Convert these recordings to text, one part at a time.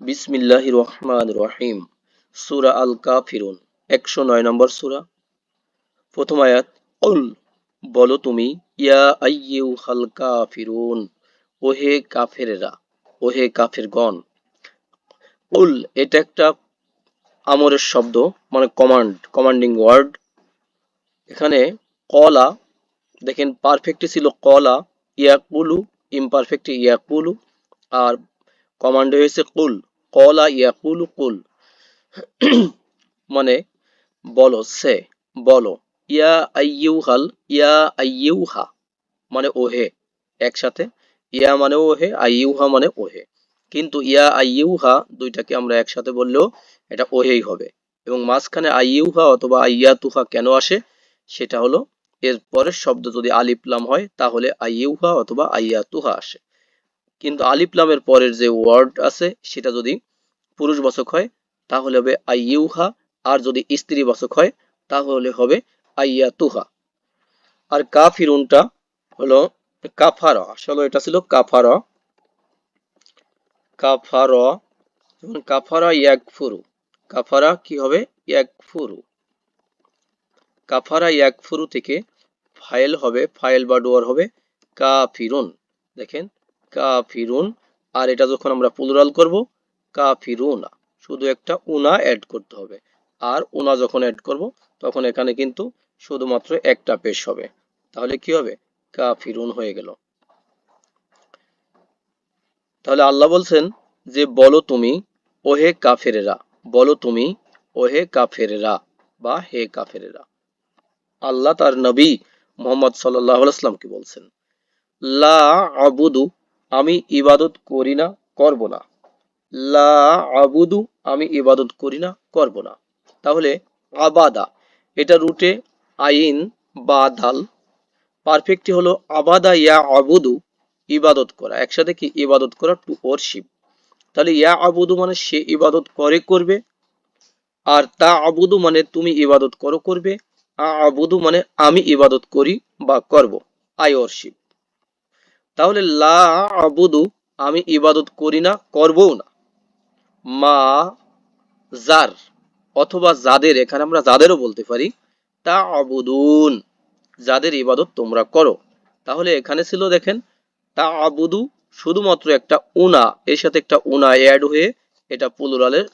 বিসমিল্লাহ রহমান রহিম। সুরা আল কাফিরুন একশো নয় নম্বর সুরা। প্রথম আয়াত, উল, বলো তুমি, ইয়া আইয়ু হাল কাফিরুন, ওহে কাফেরেরা, ওহে কাফেরগণ। উল, এটা একটা আমরের শব্দ মানে কমান্ড কমান্ডিং ওয়ার্ড এখানে কলা, দেখেন পারফেক্ট ছিল কলা, ইয়াকুলু ইমপারফেক্ট ইয়াকুলু, আর কমান্ড হয়েছে কুল। কলা ইয়াকুলু কুল। মানে বলো, সে, বলো, ইয়া আইয়ুহাল, ইয়া আইয়ুহা মানে ওহে, একসাথে। ইয়া মানে ওহে, আইয়ুহা মানে ওহে। কিন্তু ইয়া আইয়ুহা, দুইটাকে আমরা একসাথে বললেও এটা ওহেই হবে। এবং মাঝখানে আইয়ুহা অথবা আইয়াতুহা কেন আসে, সেটা হলো, এর পরের শব্দ যদি আলিপ্লাম হয়, তাহলে আইয়ুহা অথবা আইয়াতুহা আসে। কিন্তু আলিপ্লামের পরের যে ওয়ার্ড আছে, সেটা যদি পুরুষবাচক হয়, তাহলে হবে আইয়ুহা। আর যদি স্ত্রীবাচক হয়, তাহলে হবে আইয়াতুহা। আর কাফিরুনটা হলো কাফারা। আসলে এটা ছিল কাফারা। কাফারা, যেমন কাফারা ইয়াকফুরু। কাফারা কি হবে? ইয়াকফুরু। কাফারা ইয়াকফুরু থেকে ফাইল হবে, ফাইল বা ডোয়ার হবে কাফিরুন। দেখেন, কাফিরুন। আর এটা যখন আমরা প্লুরাল করব কাফিরুনা। শুধু একটা উনা অ্যাড করতে হবে। আর উনা যখন অ্যাড করব, তখন এখানে কিন্তু শুধুমাত্র একটা পেশ হবে। তাহলে কি হবে? কাফিরুন হয়ে গেল। তাহলে আল্লাহ বলছেন যে, বলো তুমি, ওহে কাফেরেরা, বলো তুমি, ওহে কাফেরেরা বা হে কাফেরেরা। আল্লাহ তার নবী মোহাম্মদ সাল্লাহ আসলামকে বলছেন, লা আবুদু, আমি ইবাদত করি না, করব না। লা আবুদু, আমি ইবাদত করি না, করব না। তাহলে আবাদা, এটা রুটে আইন বা দাল পারফেক্টটি হলো আবাদা ইয়া আবুদু, ইবাদত করা। একসাথে কি ইবাদত করা? To worship. তাহলে ইয়া আবুদু মানে সে ইবাদত করে, করবে। আর তা আবুদু মানে তুমি ইবাদত করো, করবে। আ আবুদু মানে আমি ইবাদত করি বা করব। I worship. তাহলে লা আবুদু, আমি ইবাদত করি না, করবও না। মা জার অথবা যাদের, এখানে আমরা যাদেরও বলতে পারি তা আবুদুন যাদের ইবাদত তোমরা করো। তাহলে এখানে ছিল দেখেন তা আবুদু শুধুমাত্র একটা উনা, এর সাথে একটা উনা অ্যাড হয়ে এটা পুলুরালের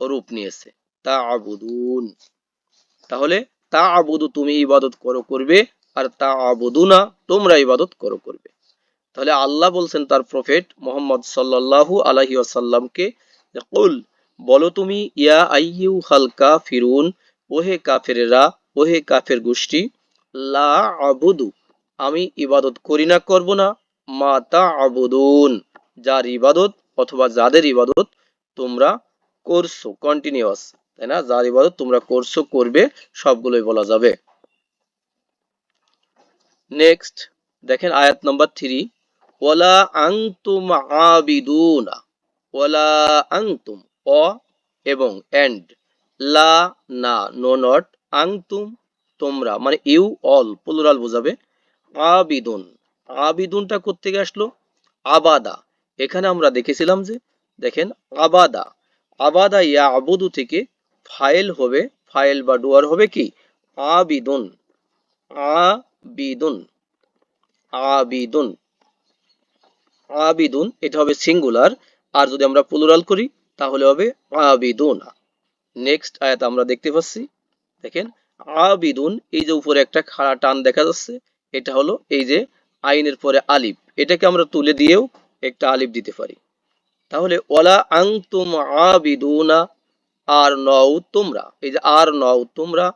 রূপ নিয়েছে। তা আবুদুন তাহলে তা আবুদু তুমি ইবাদত করো করবে, আর তা আবুদু না তোমরা ইবাদত করো করবে। তাহলে আল্লাহ বলছেন তার প্রফেট মোহাম্মদ সাল্লাল্লাহু আলাইহি ওয়াসাল্লামকে কুল, বলো তুমি, ইয়া আইয়ু হালকা ফিরুন ওহে কাফেরেরা, ওহে কাফের গোষ্ঠী, লা আবুদু, আমি ইবাদত করি না, করব না, মা তা আবুদুন, যার ইবাদত অথবা যাদের ইবাদত তোমরা করছ কন্টিনিউয়াস তাই না? যার ইবাদত তোমরা করছ, করবে, সবগুলোই বলা যাবে। নেক্সট দেখেন আয়াত নাম্বার থ্রি ওয়ালা আংতুম আবিদুনা ওয়ালা আংতুম, অ এবং এন্ড। লা, না, নো, নট, আংতুম, তোমরা মানে ইউ, অল, প্লুরাল বোঝাবে। আবিদুন, আবিদুনটা কোত্থেকে আসলো? আবাদা। এখানে আমরা দেখেছিলাম যে, দেখেন, আবাদা। আবাদা ইয়া আবুদু থেকে ফাইল হবে, ফাইল বা ডুয়ার হবে কি? আবিদুন আবিদুন আবিদুন আবিদুন, এটা হবে সিঙ্গুলার। আর যদি আমরা প্লুরাল করি, তাহলে হবে আবিদুনা। নেক্সট আয়াত আমরা দেখতে পাচ্ছি, দেখেন, আবিদুন, এই যে উপরে একটা খাড়া টান দেখা যাচ্ছে, এটা হলো এই যে আইনের পরে আলিফ। এটাকে আমরা তুলে দিয়েও একটা আলিফ দিতে পারি। তাহলে ওলা আংতুম আবিদুনা, আর নও তোমরা। এই যে আর নও তোমরা,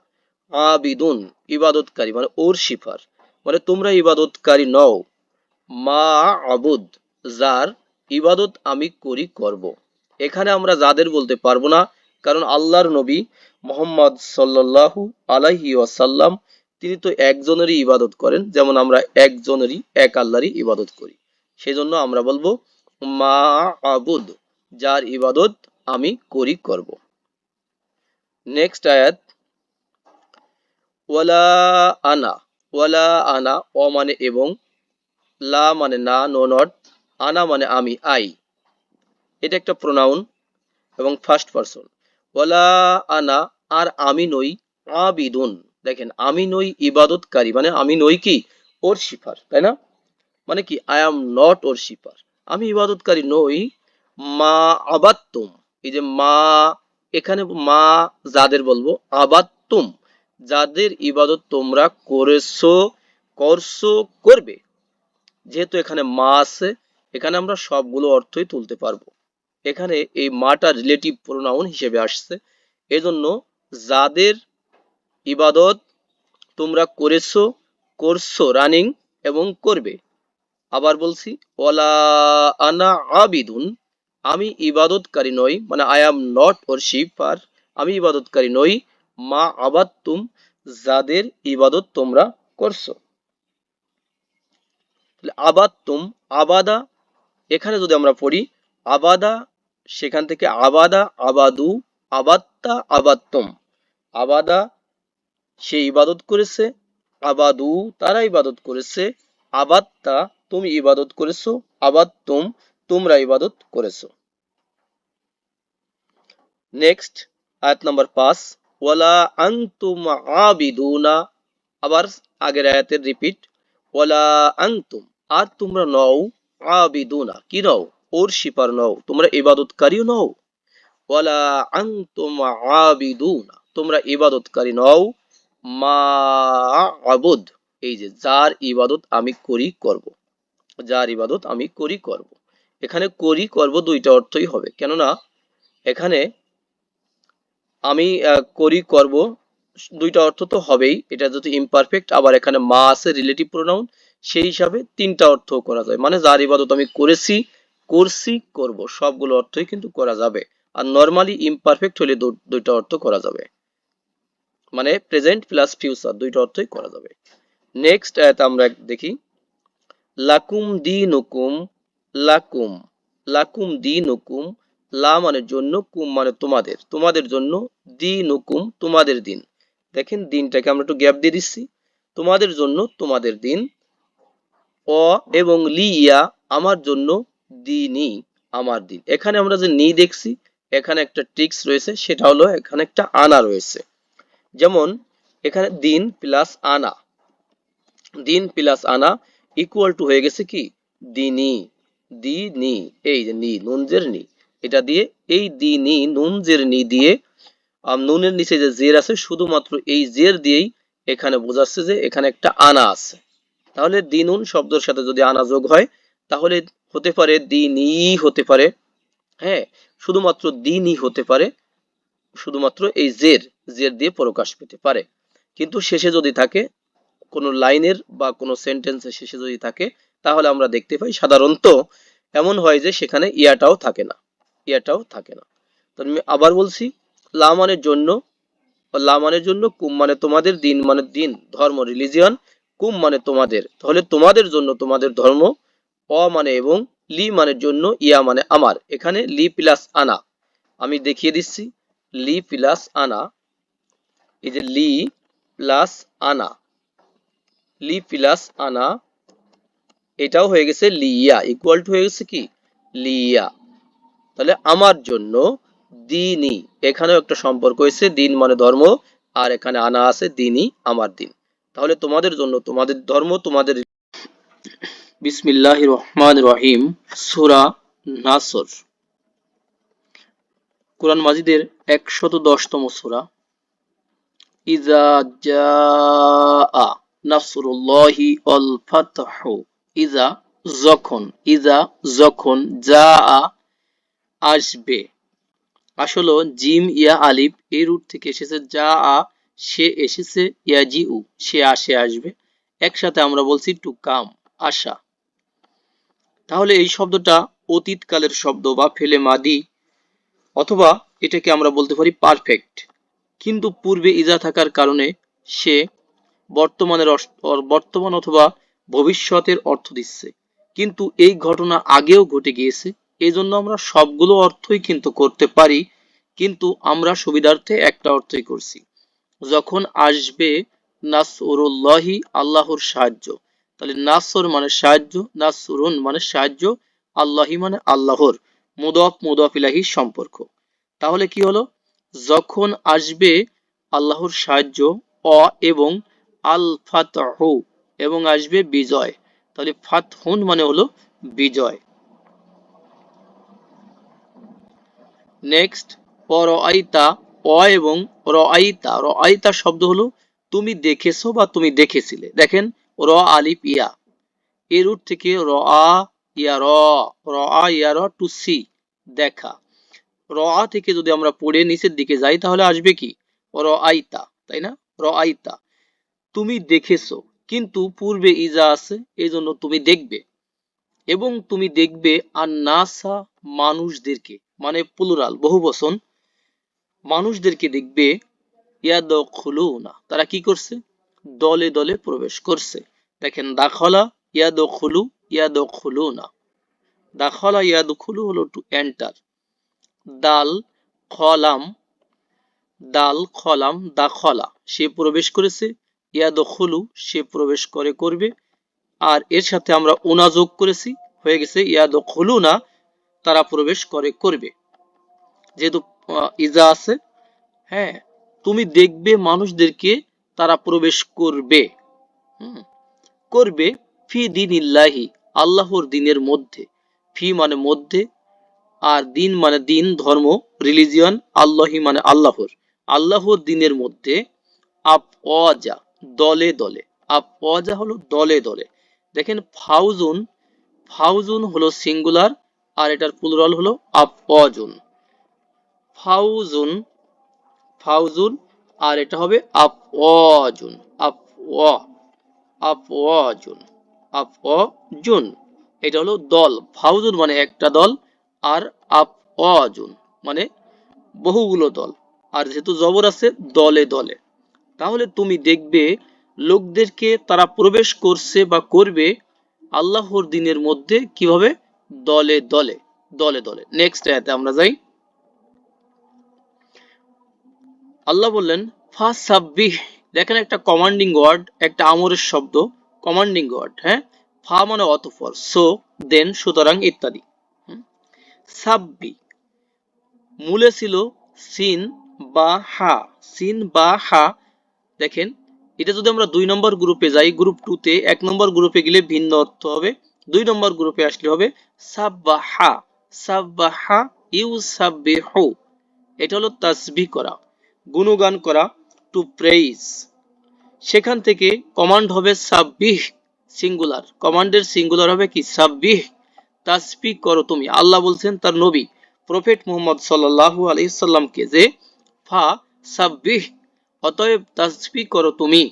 আবিদুন, ইবাদতকারী মানে ওর শিফার। মানে তোমরা ইবাদতকারী নও। মা আবুদ, যার ইবাদত আমি করি করব। এখানে আমরা যাদের বলতে পারব না, কারণ আল্লাহর নবী মোহাম্মদ সাল্লাল্লাহু আলাইহি ওয়াসাল্লাম, তিনি তো একজনেরই ইবাদত করেন, যেমন আমরা একজনেরই, এক আল্লাহরই ইবাদত করি সেজন্য আমরা বলব, মা আবুদ, যার ইবাদত আমি করি করব নেক্সট আয়াত, ওয়ালা আনা ওয়ালা আনা, অ মানে এবং, লা মানে না, নো নট আনা মানে আমি, আই। এটা একটা প্রোনাউন এবং ফার্স্ট পারসন ওয়ালা আনা, আর আমি নই, আবিদুন। দেখেন, আমি নই ইবাদতকারী মানে আমি নই কি? ওর শিফার, তাই না? মানে কি I am not worshipper. আমি ইবাদতকারী নই, মা আবাত্তুম এই যে মা, এখানে মা যাদের বলব আবাত্তুম যাদের ইবাদত তোমরা করেছ, করছ, করবে। যেহেতু এখানে মা আছে এখানে আমরা সবগুলো অর্থই তুলতে পারব। এখানে এই মাটা রিলেটিভ প্রোনাউন হিসেবে আসছে। এজন্য যাদের ইবাদত তোমরা করেছ, করছ রানিং এবং করবে। আবার বলছি ওলা আনা আবিদুন, আমি ইবাদতকারী নই মানে I am not worshipper আমি ইবাদতকারী নই, মা আবাত্তুম যাদের ইবাদত তোমরা করছ। তাহলে আবাত্তুম আবাদা এখানে যদি আমরা পড়ি, আবাদা, সেখান থেকে আবাদা, আবাদু, আবাত্তা, আবাত্তম। আবাদা, সে ইবাদত করেছে, আবাদু, তারা ইবাদত করেছে, আবাত্তা, তুমি ইবাদত করেছ, আবাত্তুম, তোমরা ইবাদত করেছ। নেক্সট আয়াত নাম্বার পাঁচ, ওয়ালা আনতুম আবিদুনা। আবার আগের আয়াতের রিপিট ওয়ালা আনতুম, আর তোমরা নও আবিদুনা কি নও? ওর শিপার নও। তোমরা ইবাদতকারীও নও। ওয়ালা আনতুম আবিদুনা, তোমরা ইবাদতকারী মা আবুদ, এই যে যার ইবাদত আমি করি করব। যার ইবাদত আমি করি করব। এখানে করি করব দুইটা অর্থই হবে। কেননা, এখানে আমি করি করব, দুইটা অর্থ তো হবেই। এটা যদি ইমপারফেক্ট আবার এখানে মা আছে রিলেটিভ প্রোনাউন সেই হিসাবে তিনটা অর্থ করা যায়। মানে যার ইবাদত আমি করেছি, করছি, করব। সবগুলো অর্থই কিন্তু করা যাবে। আর নর্মালি ইমপারফেক্ট হলে দুইটা অর্থ করা যাবে। মানে প্রেজেন্ট প্লাস ফিউচার দুইটা অর্থই করা যাবে। নেক্সট আয়াত আমরা দেখি। লাকুম দিনুকুম, লাকুম। লাকুম দিনুকুম, লা মানে জন্য, কুম মানে তোমাদের। তোমাদের জন্য দিনুকুম, তোমাদের দিন। দেখেন দিনটাকে আমরা একটু গ্যাপ দিয়ে দিচ্ছি। তোমাদের জন্য তোমাদের দিন। অ এবং লি ইয়া আমার জন্য দিনই আমার দিন। এখানে আমরা যে নি দেখছি, এখানে একটা ট্রিক্স রয়েছে, সেটা হলো এখানে একটা আনা রয়েছে। যেমন, এখানে দিন প্লাস আনা। দিন প্লাস আনা ইকুয়াল টু হয়ে গেছে কি? দিনি দিনি এই যে নি, নুনজের নি। এটা দিয়ে এই দিনি নুনজের নি দিয়ে নুনের নিচে যে জের আছে, শুধুমাত্র এই জের দিয়েই এখানে বোঝাচ্ছে যে এখানে একটা আনা আছে। তাহলে দিনুন শব্দের সাথে যদি আনা যোগ হয়, তাহলে হতে পারে দিনই হতে পারে। হ্যাঁ শুধুমাত্র দিনই হতে পারে, শুধুমাত্র এই জের জের দিয়ে প্রকাশ পেতে পারে। কিন্তু শেষে যদি থাকে, কোনো লাইনের বা কোনো সেন্টেন্সের শেষে যদি থাকে, তাহলে আমরা দেখতে পাই সাধারণত এমন হয় যে সেখানে ইয়াটাও থাকে না, ইয়াটাও থাকে না। তো আমি আবার বলছি, লা মানের জন্য, লা মানের জন্য, কুম মানে তোমাদের, দিন মানে দিন, ধর্ম রিলিজিয়ন কুম মানে তোমাদের। তাহলে তোমাদের জন্য তোমাদের ধর্ম, অ মানে এবং লি মানের জন্য ইয়া মানে আমার। এখানে লি প্লাস আনা। আমি দেখিয়ে দিচ্ছি। লি প্লাস আনা। এই যে লি প্লাস আনা। লি প্লাস আনা। এটাও হয়ে গেছে লিয়া। ইকুয়াল টু হয়ে গেছে কি? লিয়া। তাহলে আমার জন্য দিনই। এখানেও একটা সম্পর্ক হয়েছে। দিন মানে ধর্ম, আর এখানে আনা আছে দিনই আমার দিন। তাহলে তোমাদের জন্য, তোমাদের ধর্ম, তোমাদের বিসমিল্লাহ রহমান রহিম সুরা নাসর। কোরআন মাজিদের একশত দশতম সুরা। ইজা জাআ নাসরুল্লাহি অল ফাতহু। ইজা যখন ইজা যখন যা আসবে। আসলে জিম ইয়া আলিফ, এই রুট থেকে এসেছে যা আ সে এসেছে ইয়াজি উ সে আসে আসবে। একসাথে আমরা বলছি টু কাম আসা। তাহলে এই শব্দটা অতীতকালের শব্দ বা ফেলে মাদি অথবা এটাকে আমরা বলতে পারি পারফেক্ট কিন্তু পূর্বে ইজা থাকার কারণে সে বর্তমানের বর্তমান অথবা ভবিষ্যতের অর্থ দিচ্ছে। কিন্তু এই ঘটনা আগেও ঘটে গিয়েছে এই জন্য আমরা সবগুলো অর্থই কিন্তু করতে পারি, কিন্তু আমরা সুবিধার্থে একটা অর্থই করছি। যখন আসবে নাসরুল্লাহি আল্লাহর সাহায্য। তাহলে নাসর মানে সাহায্য, নাসরুন মানে সাহায্য, আল্লাহি মানে আল্লাহর, মুদফ মুদফ ইলাহি সম্পর্ক। তাহলে কি হলো? যখন আসবে আল্লাহর সাহায্য, অ এবং আল ফাতহু এবং আসবে বিজয়। তাহলে ফাতহুন মানে হলো বিজয়। নেক্সট অরআইতা অ এবং রআইতা রআইতা শব্দ হলো, তুমি দেখেছ বা তুমি দেখেছিলে? দেখেন, র আলিফ ইয়া এর রুট থেকে র আ ইয়া র র আ ইয়া র টু সি, দেখা। র আ থেকে যদি আমরা পড়ে নিচের দিকে যাই, তাহলে আসবে কি? র আইতা তাই না? র আইতা তুমি দেখেছ, কিন্তু পূর্বে ইজা আছে এই জন্য তুমি দেখবে। এবং তুমি দেখবে আর নাসা মানুষদেরকে মানে প্লুরাল বহু বচন মানুষদেরকে দেখবে ইয়াদ না তারা কি করছে? দলে দলে প্রবেশ করছে। দেখেন, দাখলা ইয়াদ খুলু ইয়াদ খুলু না দাখলা ইয়াদ খুলু হলো টু এন্টার দাল, খলাম দাল, খলাম, দাখলা। সে প্রবেশ করেছে ইয়াদ খুলু সে প্রবেশ করে করবে। আর এর সাথে আমরা ওনা যোগ করেছি, হয়ে গেছে ইয়াদ খুলু না তারা প্রবেশ করে করবে। যেহেতু ইজা আছে। হ্যাঁ তুমি দেখবে মানুষদেরকে তারা প্রবেশ করবে। করবে ফি দিন ইল্লাহি আল্লাহর দিনের মধ্যে। ফি মানে মধ্যে, আর দিন মানে দিন, ধর্ম, রিলিজিয়ন, আল্লাহি মানে আল্লাহর। আল্লাহর দিনের মধ্যে আপ অজা দলে দলে। আপ অজা হলো দলে দলে। দেখেন, ফাউজুন ফাউজুন হলো সিঙ্গুলার, আর এটার প্লুরাল হলো আপ অজুন ফাউজুন ফাউজুন, আর এটা হবে আপ অজুন আপ অ আপ অজুন আপ অজুন এটা হলো দল, ফাউজুন মানে একটা দল, আর আপ অজুন মানে বহুগুলো দল। আর যেহেতু জবর আছে, দলে দলে। তাহলে তুমি দেখবে, লোকদেরকে তারা প্রবেশ করছে বা করবে আল্লাহর দিনের মধ্যে কীভাবে? দলে দলে দলে দলে। নেক্সট আয়াতে আমরা যাই। আল্লাহ বললেন দেখেন একটা কমান্ডিং ওয়ার্ড একটা আমরের শব্দ কমান্ডিং ওয়ার্ড হ্যাঁ? ফা মানে অতঃপর, সো, দেন, সুতরাং ইত্যাদি। সাব্বি, মূলে ছিল সিন বা হা, সিন বা হা। দেখেন, এটা যদি আমরা দুই নম্বর গ্রুপে যাই, গ্রুপ টু তে, এক নম্বর গ্রুপে গেলে ভিন্ন অর্থ হবে, দুই নম্বর গ্রুপে আসলে হবে সাব্বাহা সাব্বাহা ইউ সাব্বিহু এটা হলো তাসবিহ করা। গুণগান করা টু প্রেইজ সেখান থেকে কমান্ড হবে সাব্বিহ সিঙ্গুলার কমান্ডের সিঙ্গুলার হবে কি? সাব্বিহ। তাসবি করো তুমি। আল্লাহ বলছেন তার নবী প্রফেট মুহাম্মদ সাল্লাল্লাহু আলাইহি সাল্লামকে যে, ফা সাব্বিহ। অতএব তাসবি করো তুমি।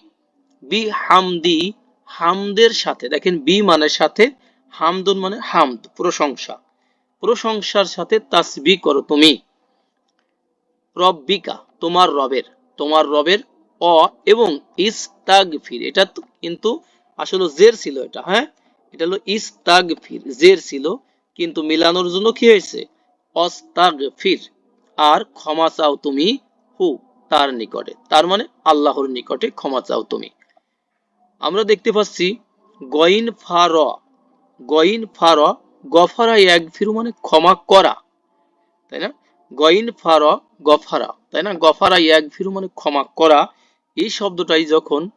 বি হামদি, হামদের সাথে। দেখেন, বি মানে সাথে, হামদুন মানে হামদ, প্রশংসা। প্রশংসার সাথে তাসবি করো তুমি। রব্বিকা। তোমার রবের তোমার রবের অ এবং ইস্তাগফির। এটা কিন্তু আসলে জের ছিল এটা হ্যাঁ? এটা হলো ইস্তাগফির, জের ছিল। কিন্তু মিলানোর জন্য কি হয়েছে? অস্তাগফির। আর ক্ষমা চাও তুমি হু, তার নিকটে। তার মানে আল্লাহর নিকটে ক্ষমা চাও তুমি। আমরা দেখতে পাচ্ছি গইন ফার গইন ফার গফারা এক ফিরু মানে ক্ষমা করা। তাই না? গইন ফার গফারা, তাই না? গফারা এক ফিরু মানে ক্ষমা করা। এই শব্দটাই যখন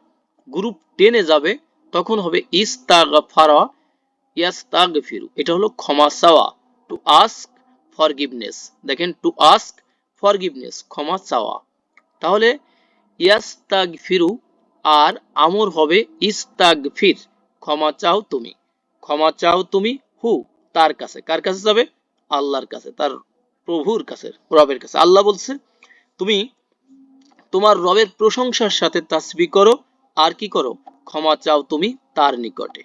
গ্রুপ টেনে যাবে, তখন হবে ইস্তাগফারা, ইয়াস্তাগফিরু। এটা হলো ক্ষমা চাওয়া। টু আস্ক ফরগিভনেস দেখেন টু আস্ক ফরগিভনেস ক্ষমা চাওয়া। তাহলে ইয়াস্তাগফিরু আর আমর হবে ইস্তাগফির। ক্ষমা চাও তুমি। ক্ষমা চাও তুমি হু, তার কাছে। কার কাছে যাবে? আল্লাহর কাছে। তার প্রভুর কাছে, রবের কাছে। আল্লাহ বলছে, তুমি তোমার রবের প্রশংসার সাথে তাসবি করো, আর কি করো? ক্ষমা চাও তুমি তার নিকটে।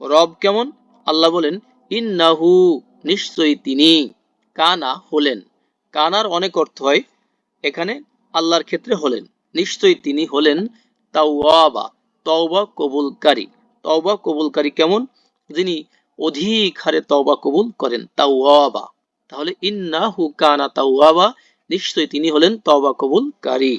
রব কেমন? আল্লাহ বলেন, ইন্নাহু, নিশ্চয়ই তিনি কানা হলেন। কানার অনেক অর্থ হয়, এখানে আল্লাহর ক্ষেত্রে হলেন। নিশ্চয়ই তিনি হলেন তাওয়াবা, তওবা কবুলকারী। তওবা কবুলকারী কেমন? যিনি অধিক হারে তওবা কবুল করেন, তাওয়াবা। তাহলে ইন্নাহু কানা তাওয়াবা নিশ্চয়ই তিনি হলেন তওবা কবুলকারী।